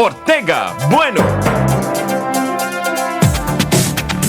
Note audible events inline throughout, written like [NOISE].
Ortega Bueno.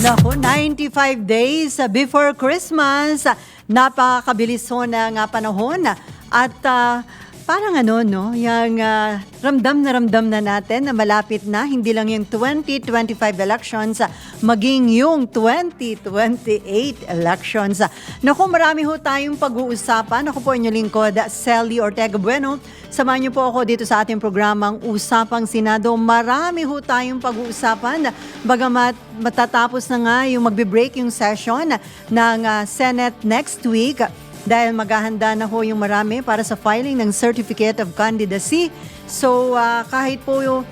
Naku, 95 days before Christmas. Napakabilis ho ng ah, panahon. At ah, parang ano, no? Yung ah, ramdam na ramdam na natin na malapit na. Hindi lang yung 2025 elections, ah, maging yung 2028 elections. Naku, marami ho tayong pag-uusapan. Ako po inyong lingkod, Sally Ortega Bueno. Samahan niyo po ako dito sa ating programang Usapang Senado. Marami ho tayong pag-uusapan. Bagamat matatapos na nga yung magbe-break yung session ng ah, Senate next week dahil maghahanda na ho yung marami para sa filing ng Certificate of Candidacy. So ah, kahit po yung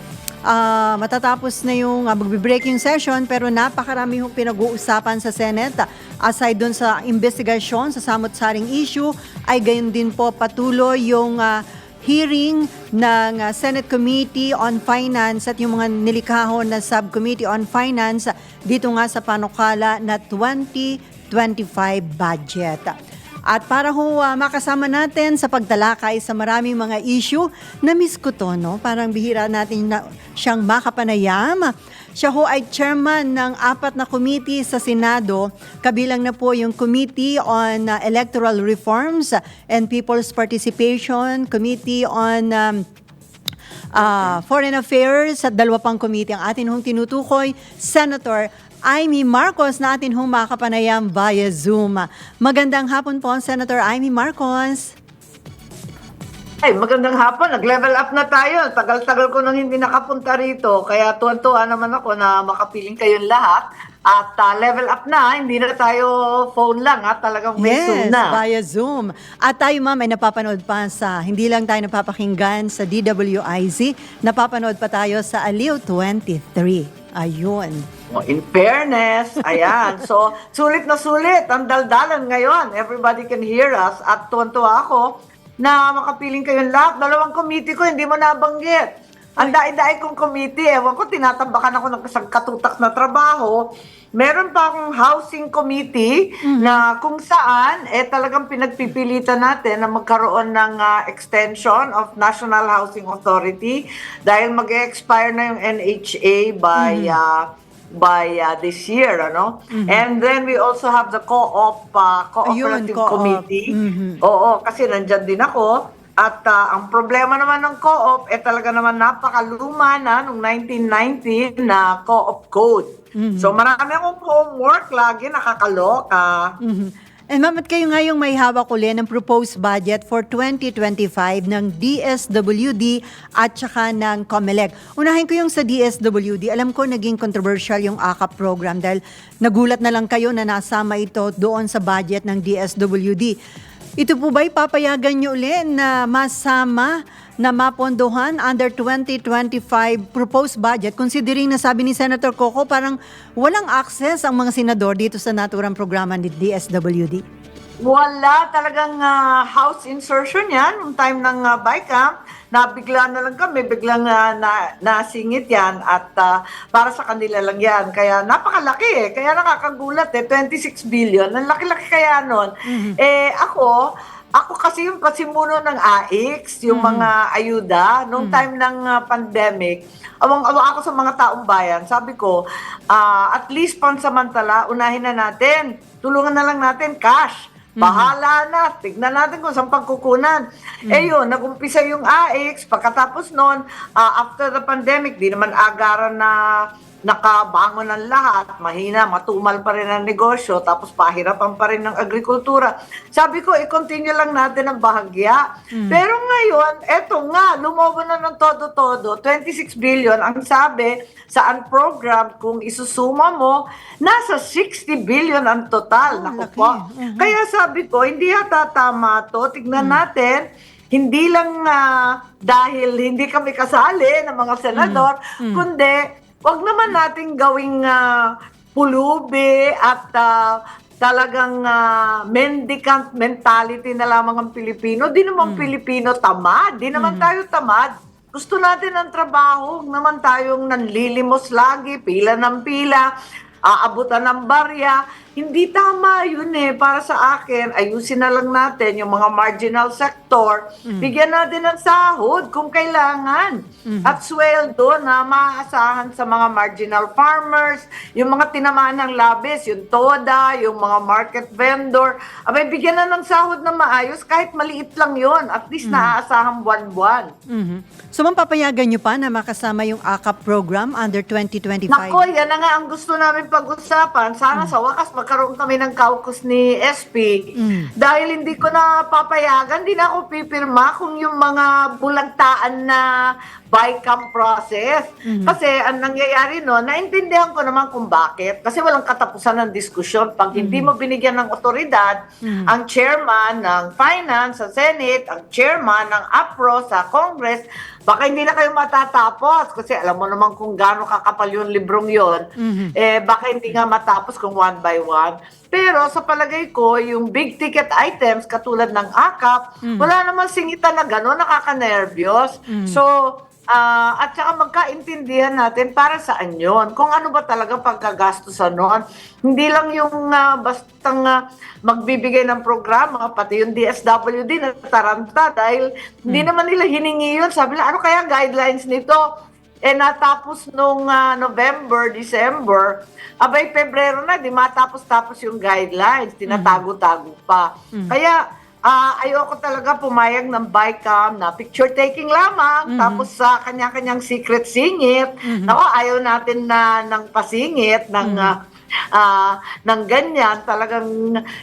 ah, matatapos na yung uh, magbe-break yung session pero napakarami hong pinag-uusapan sa Senate. Aside dun sa investigasyon sa samot-saring issue, ay gayon din po patuloy yung ah, hearing ng uh, Senate Committee on Finance at yung mga nilikahon na Subcommittee on Finance dito nga sa panukala na 2025 budget. At para ho uh, makasama natin sa pagtalakay sa maraming mga issue, na-miss ko to, no? Parang bihira natin na siyang makapanayam. Siya ho ay chairman ng apat na committee sa Senado, kabilang na po yung Committee on uh, Electoral Reforms and People's Participation, Committee on um, uh, Foreign Affairs at dalawa pang committee ang atin hong tinutukoy, Senator Amy Marcos na atin hong makapanayam via Zoom. Magandang hapon po, Senator Amy Marcos. Ay, magandang hapon. Nag-level up na tayo. Tagal-tagal ko nang hindi nakapunta rito. Kaya tuwan-tuwa naman ako na makapiling kayong lahat. At ah, level up na, hindi na tayo phone lang. Ha? Talagang may Yes, Zoom na. via Zoom. At tayo ma'am ay napapanood pa sa, hindi lang tayo napapakinggan sa DWIZ, napapanood pa tayo sa Aliw 23. Ayun. Oh, In fairness, ayan. [LAUGHS] So, sulit na sulit. Ang daldalan ngayon. Everybody can hear us. At tuwan-tuwa ako na makapiling kayong lahat. Dalawang committee ko, hindi mo nabanggit. Ang daig-daig kong committee, ewan ko, tinatambakan ako ng katutak na trabaho. Meron pa akong housing committee na kung saan eh talagang pinagpipilitan natin na magkaroon ng ah, extension of National Housing Authority dahil mag-expire na yung NHA by ah, by uh, this year, ano? And then we also have the co-op uh, Ayun, cooperative co-op. committee. Mhm. Oo, kasi nandyan din ako. At uh, ang problema naman ng co-op, eh talaga naman napakaluma na nung 1990 na co-op code. So marami akong homework lagi, nakakaloka. Mhm. And ma'am, at kayo nga yung may hawak uli ng proposed budget for 2025 ng DSWD at saka ng COMELEC. Unahin ko yung sa DSWD. Alam ko naging controversial yung AKAP program dahil nagulat na lang kayo na nasama ito doon sa budget ng DSWD. Ito po ba papayagan nyo uli na masama na mapondohan under 2025 proposed budget considering na sabi ni Senator Coco parang walang access ang mga senador dito sa naturang programa ni DSWD. Wala talagang ah, house insertion yan, nung time ng uh, BICAM, nabigla na lang kami, biglang ah, na, nasingit yan at ah, para sa kanila lang yan. Kaya napakalaki eh, kaya nakakagulat eh, 26 billion, ang laki-laki kaya nun. Eh ako, ako kasi yung pasimuno ng AIX, yung mga ayuda, nung time ng ah, pandemic, awang-awa ako sa mga taong bayan. Sabi ko, ah, at least pansamantala, unahin na natin. Tulungan na lang natin cash. Bahala na. Tignan natin kung saan pagkukunan. Eh yun, nag-umpisa yung AX. Pagkatapos nun, ah, after the pandemic, di naman agaran na nakabangon ng lahat, mahina, matumal pa rin ang negosyo, tapos pahirapan pa rin ng agrikultura. Sabi ko, i-continue lang natin ang bahagya. Pero ngayon, eto nga, lumobo na ng todo-todo, 26 billion. Ang sabi sa unprogrammed, kung isusuma mo, nasa 60 billion ang total. Ah, Naku po. Mhm. Kaya sabi ko, hindi yata tama to. Tignan natin, hindi lang ah, dahil hindi kami kasali ng mga senador, kundi wag naman nating gawing ah, pulubi at ah, talagang ah, mendicant mentality na lamang ang Pilipino. Di naman Pilipino tamad. Di naman tayo tamad. Gusto natin ang trabaho, huwag naman tayong nanlilimos lagi, pila ng pila, aabutan ng barya. Hindi tama yun eh. Para sa akin, ayusin na lang natin yung mga marginal sector. Bigyan natin ng sahod kung kailangan. At sweldo na maaasahan sa mga marginal farmers, yung mga tinamaan ng labis, yung TODA, yung mga market vendor. Abay, bigyan na ng sahod na maayos kahit maliit lang yon At least naaasahan buwan-buwan. Mhm. So, ma'am, papayagan niyo pa na makasama yung AKAP program under 2025? Nako, yan na nga ang gusto namin pag-usapan. Sana sa wakas magkaroon kami ng caucus ni SP. Dahil hindi ko na papayagan, hindi na ako pipirma kung yung mga bulagtaan na bycam process. Kasi ang nangyayari no, naintindihan ko naman kung bakit. Kasi walang katapusan ng diskusyon. Pag hindi mo binigyan ng otoridad, ang chairman ng finance sa Senate, ang chairman ng APRO sa Congress, baka hindi na kayo matatapos. Kasi alam mo naman kung gaano kakapal yung librong yon eh baka hindi nga matapos kung one by one. Pero sa palagay ko, yung big ticket items katulad ng AKAP, wala namang singitan na gano'n, nakaka-nervyos. So, ah, at saka magkaintindihan natin para saan yon Kung ano ba talaga pagkagastusan noon. Hindi lang yung ah, bastang ah, magbibigay ng programa, pati yung DSWD na taranta dahil hindi naman nila hiningi yun. Sabi nila, ano kaya guidelines nito? Eh natapos nung ah, November, December, abay Pebrero na, di matapos-tapos yung guidelines, tinatago-tago pa. Kaya ah, ayoko talaga pumayag ng BICAM na picture taking lamang, tapos sa kanya-kanyang secret singit. Nako, ayaw natin na ng pasingit, ng ah, ah, ng ganyan, talagang,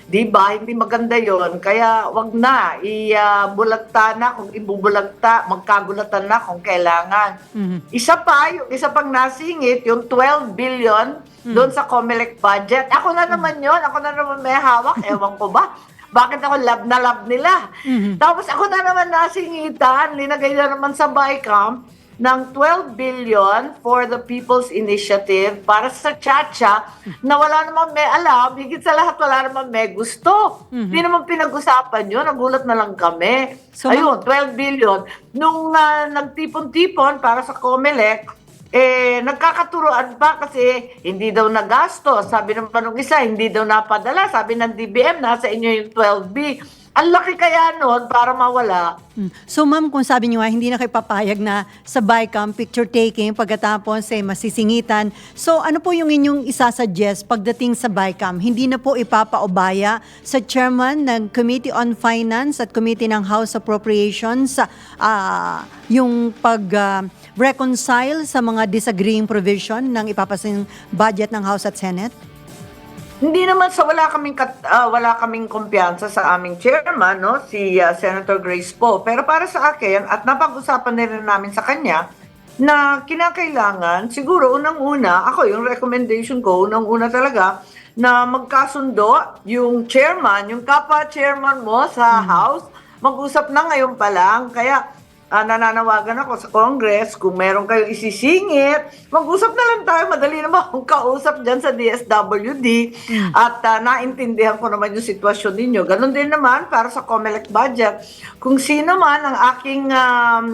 di ba, hindi maganda yon Kaya wag na, ibulagta na kung ibubulagta, magkagulatan na kung kailangan. Mhm. Isa pa, yung isa pang nasingit, yung 12 billion doon sa COMELEC budget. Ako na naman yon ako na naman may hawak, ewan ko ba. Bakit ako love na love nila? Tapos ako na naman nasingitan, linagay na naman sa BICAM ng 12 billion for the People's Initiative para sa Chacha na wala namang may alam, higit sa lahat wala namang may gusto. Hindi naman pinag-usapan yun, nagulat na lang kami. So, Ayun, 12 billion. Nung ah, nagtipon-tipon para sa COMELEC, eh, nagkakaturoan pa kasi hindi daw nagasto. Sabi ng panong isa, hindi daw napadala. Sabi ng DBM, nasa inyo yung 12B. Ang laki kaya noon para mawala. Mm. So ma'am, kung sabi niyo nga, hindi na kayo papayag na sa BICAM, picture taking, pagkatapos eh, masisingitan. So ano po yung inyong isasuggest pagdating sa BICAM? Hindi na po ipapaubaya sa chairman ng Committee on Finance at Committee ng House Appropriations ah, yung pag-reconcile sa mga disagreeing provision ng ipapasing budget ng House at Senate? Hindi naman sa wala kaming kat, ah, wala kaming kumpiyansa sa aming chairman no? Si ah, Senator Grace Poe pero para sa akin at napag-usapan na rin namin sa kanya na kinakailangan siguro unang-una ako yung recommendation ko unang-una talaga na magkasundo yung chairman yung kapwa chairman mo sa house. Mag-usap na ngayon pa lang. Kaya ah, nananawagan ako sa Congress, kung meron kayong isisingit, mag-usap na lang tayo. Madali naman akong kausap dyan sa DSWD. At ah, naintindihan ko naman yung sitwasyon ninyo. Ganon din naman para sa COMELEC budget. Kung sino man ang aking, um,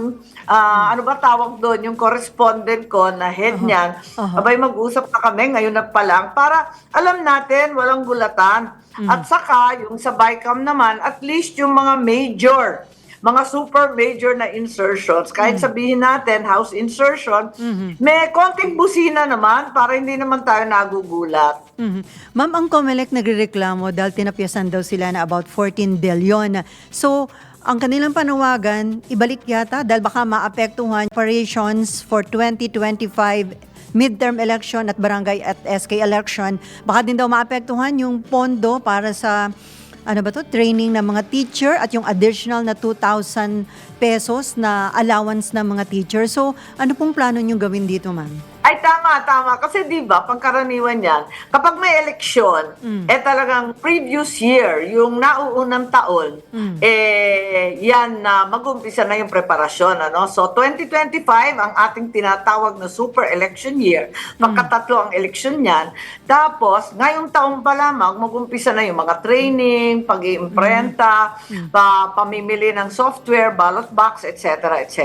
ah, ano ba tawag doon, yung correspondent ko na head niyan, Aha. abay mag-usap na kami ngayon na pa lang para alam natin, walang gulatan. At saka, yung sa BICAM naman, at least yung mga major, mga super major na insertions, kahit sabihin natin house insertion, may konting busina naman para hindi naman tayo nagugulat. Mhm. Ma'am, ang COMELEC nagrereklamo dahil tinapyasan daw sila na about 14 billion. So, ang kanilang panawagan, ibalik yata dahil baka maapektuhan operations for 2025 midterm election at barangay at SK election. Baka din daw maapektuhan yung pondo para sa ano ba to, training ng mga teacher at yung additional na 2,000 pesos na allowance ng mga teacher. So, ano pong plano nyo gawin dito, ma'am? Ay, tama, tama. Kasi di ba, pangkaraniwan yan, kapag may eleksyon, eh talagang previous year, yung nauunang taon, eh, yan na mag-umpisa na yung preparasyon. Ano? So, 2025, ang ating tinatawag na super election year. Pagkatatlo ang eleksyon niyan. Tapos, ngayong taon pa lamang, mag-umpisa na yung mga training, pag-iimprenta, pa, pamimili ng software, ballot box, etc., etc.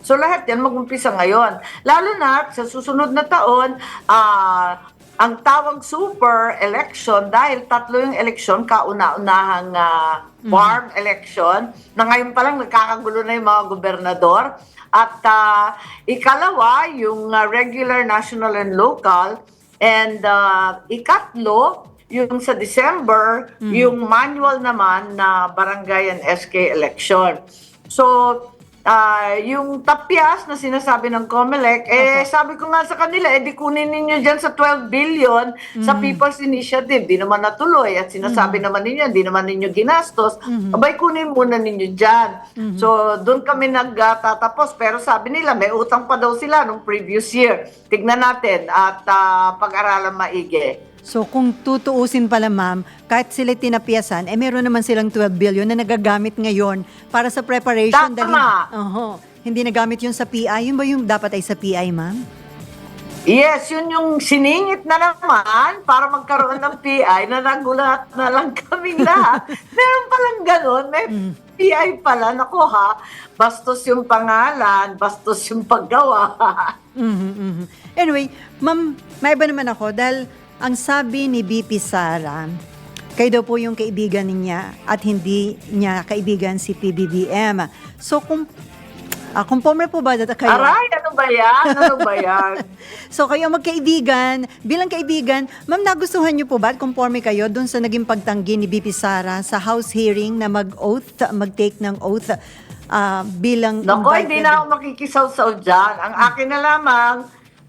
So lahat yan mag-umpisa ngayon. Lalo na sa susunod na taon, ah ang tawag super election dahil tatlo yung election, kauna-unahang ah, farm election, na ngayon pa lang nagkakagulo na yung mga gobernador. At ah, ikalawa, yung ah, regular, national, and local. And ah, ikatlo, yung sa December, yung manual naman na barangay and SK election. So, ah, yung tapyas na sinasabi ng COMELEC, eh, sabi ko nga sa kanila, eh, di kunin ninyo dyan sa 12 billion sa People's Initiative. Di naman natuloy. At sinasabi naman ninyo, di naman ninyo ginastos. Abay, kunin muna ninyo dyan. So, doon kami nagtatapos. Pero sabi nila, may utang pa daw sila nung previous year. Tignan natin at ah, pag-aralan maigi. So kung tutuusin pala ma'am, kahit sila tinapiasan, eh meron naman silang 12 billion na nagagamit ngayon para sa preparation. Tama. Oho, hindi nagamit yun sa PI. Yun ba yung dapat ay sa PI ma'am? Yes, yun yung siningit na naman para magkaroon ng PI na nagulat na lang kaming lahat. [LAUGHS] Meron palang ganun, may PI pala. Naku ha, bastos yung pangalan, bastos yung paggawa. Mhm, mhm. Anyway, ma'am, may iba naman ako dahil ang sabi ni BP Sara, kayo daw po yung kaibigan niya at hindi niya kaibigan si PBBM. So kung uh, conforme po ba data kayo? Aray, ano ba yan? Ano ba yan? [LAUGHS] So kayo magkaibigan, bilang kaibigan, ma'am nagustuhan niyo po ba at conforme kayo doon sa naging pagtanggi ni BP Sara sa House hearing na mag-oath, mag-take ng oath ah, bilang Naku, hindi na ako makikisaw-saw dyan. Ang akin na lamang,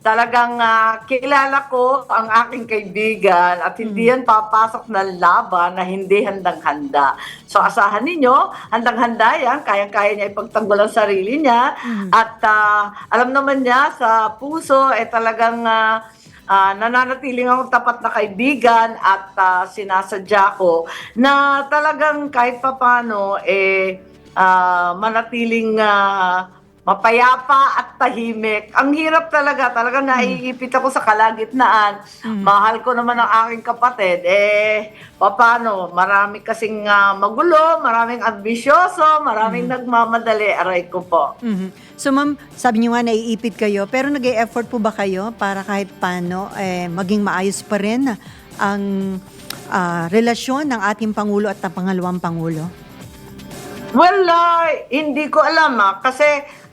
talagang ah, kilala ko ang aking kaibigan at hindi yan papasok na laban na hindi handang-handa. So asahan ninyo, handang-handa yan, kayang-kaya niya ipagtanggol ang sarili niya. At ah, alam naman niya sa puso eh talagang ah, ah, nananatiling akong tapat na kaibigan at ah, sinasadya ko na talagang kahit papano eh ah, manatiling ah, mapayapa at tahimik. Ang hirap talaga, talagang naiipit ako sa kalagitnaan. Mahal ko naman ang aking kapatid. Eh, paano? Marami kasing ah, magulo, maraming ambisyoso, maraming nagmamadali. Aray ko po. Mhm. So ma'am, sabi niyo nga naiipit kayo, pero nag effort po ba kayo para kahit paano eh, maging maayos pa rin ang ah, relasyon ng ating Pangulo at ng pangalawang Pangulo? Well, ah, hindi ko alam ah, kasi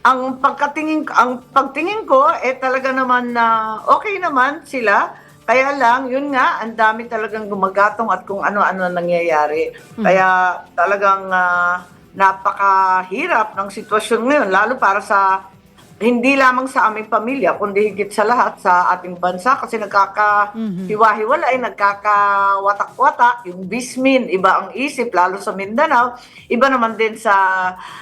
ang pagkatingin ang pagtingin ko eh talaga naman na okay naman sila. Kaya lang, yun nga, ang dami talagang gumagatong at kung ano-ano nangyayari. Kaya talagang ah, napakahirap ng sitwasyon ngayon, lalo para sa hindi lamang sa aming pamilya, kundi higit sa lahat sa ating bansa kasi nagkakahiwa-hiwalay, nagkakawatak-watak, yung bismin, iba ang isip, lalo sa Mindanao, iba naman din sa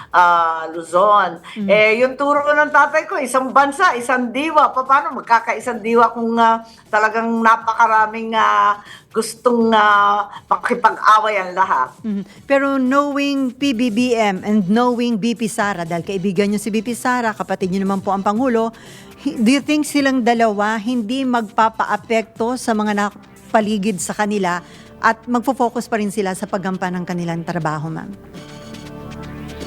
ah, Luzon. Eh, yung turo ng tatay ko, isang bansa, isang diwa, pa- paano magkakaisang diwa kung ah, talagang napakaraming ah, gustong uh, makipag-away ang lahat. Mhm. Pero knowing PBBM and knowing BP Sara, dahil kaibigan niyo si BP Sara, kapatid niyo naman po ang Pangulo, do you think silang dalawa hindi magpapa-apekto sa mga napaligid sa kanila at magfo-focus pa rin sila sa paggampan ng kanilang trabaho, ma'am?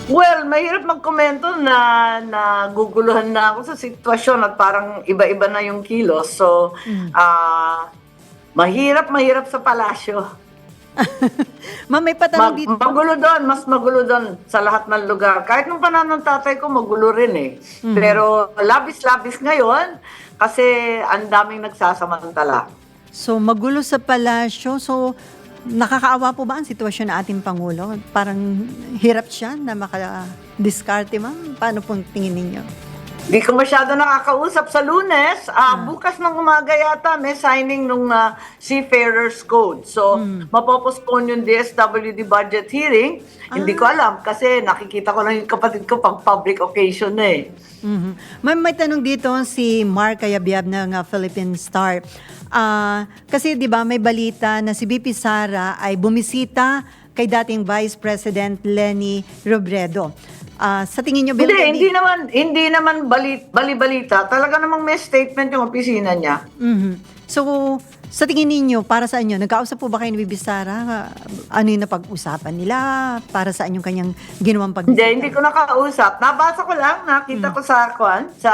Well, mahirap magkomento na naguguluhan na ako sa sitwasyon at parang iba-iba na yung kilos. So, ah mahirap, mahirap sa palasyo. [LAUGHS] Ma'am, may patanong Mag- dito. magulo doon, mas magulo doon sa lahat ng lugar. Kahit nung panahon ng tatay ko, magulo rin eh. Pero labis-labis ngayon kasi ang daming nagsasamantala. So, magulo sa palasyo. So, nakakaawa po ba ang sitwasyon ng ating Pangulo? Parang hirap siya na maka-diskarte, ma'am? Paano pong tingin ninyo? Di ko masyado nakakausap sa lunes. Ah, Bukas ng umaga yata may signing nung ah, Seafarers Code. So, mapopostpone yung DSWD budget hearing. Hindi ko alam kasi nakikita ko lang yung kapatid ko pang public occasion na eh. Mhm. Ma'am, may tanong dito si Mark Ayabyab ng uh, Philippine Star. Ah, kasi 'di ba may balita na si BP Sara ay bumisita kay dating Vice President Lenny Robredo. Ah, sa tingin niyo Bill Hindi, hindi naman, hindi naman bali, bali-balita. Talaga namang may statement yung opisina niya. Mhm. So, sa tingin ninyo, para sa inyo, nagkausap po ba kayo ni Bibi Sara? Ano yung napag-usapan nila? Para sa yung kanyang ginawang pagbisita? Hindi, hindi ko nakausap. Nabasa ko lang, nakita ko sa kwan, sa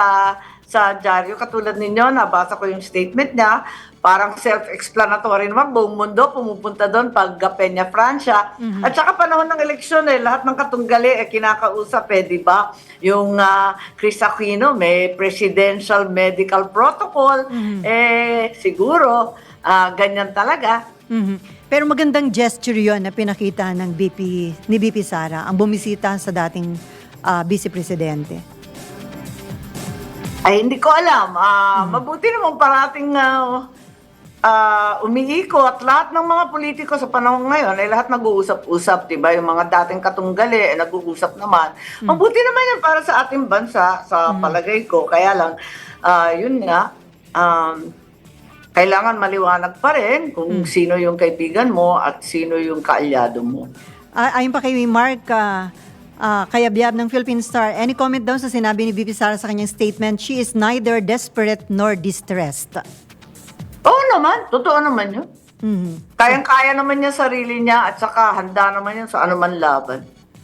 sa dyaryo. Katulad ninyo, nabasa ko yung statement niya. Parang self-explanatory naman. Buong mundo pumupunta doon pag uh, Peña Francia. At saka panahon ng eleksyon eh, lahat ng katunggali eh, kinakausap eh, di ba? Yung ah, Chris Aquino, may presidential medical protocol. Eh, siguro, ah, ganyan talaga. Mhm. Pero magandang gesture yon na pinakita ng BP, ni BP Sara, ang bumisita sa dating ah, Vice Presidente. Ay, hindi ko alam. Ah, Mabuti naman parating uh, umiiko at lahat ng mga politiko sa panahon ngayon ay lahat nag-uusap-usap, di ba? Yung mga dating katunggali, eh, nag-uusap naman. Mabuti naman yan para sa ating bansa, sa palagay ko. Kaya lang, ah, yun nga, um, kailangan maliwanag pa rin kung sino yung kaibigan mo at sino yung kaalyado mo. Ah, ayon pa kay Mark uh, Kayabyab ng Philippine Star, any comment daw sa sinabi ni BP Sara sa kanyang statement, she is neither desperate nor distressed. Oo naman, totoo naman yun. Mhm. Kayang-kaya naman niya sarili niya at saka handa naman yan sa anuman laban.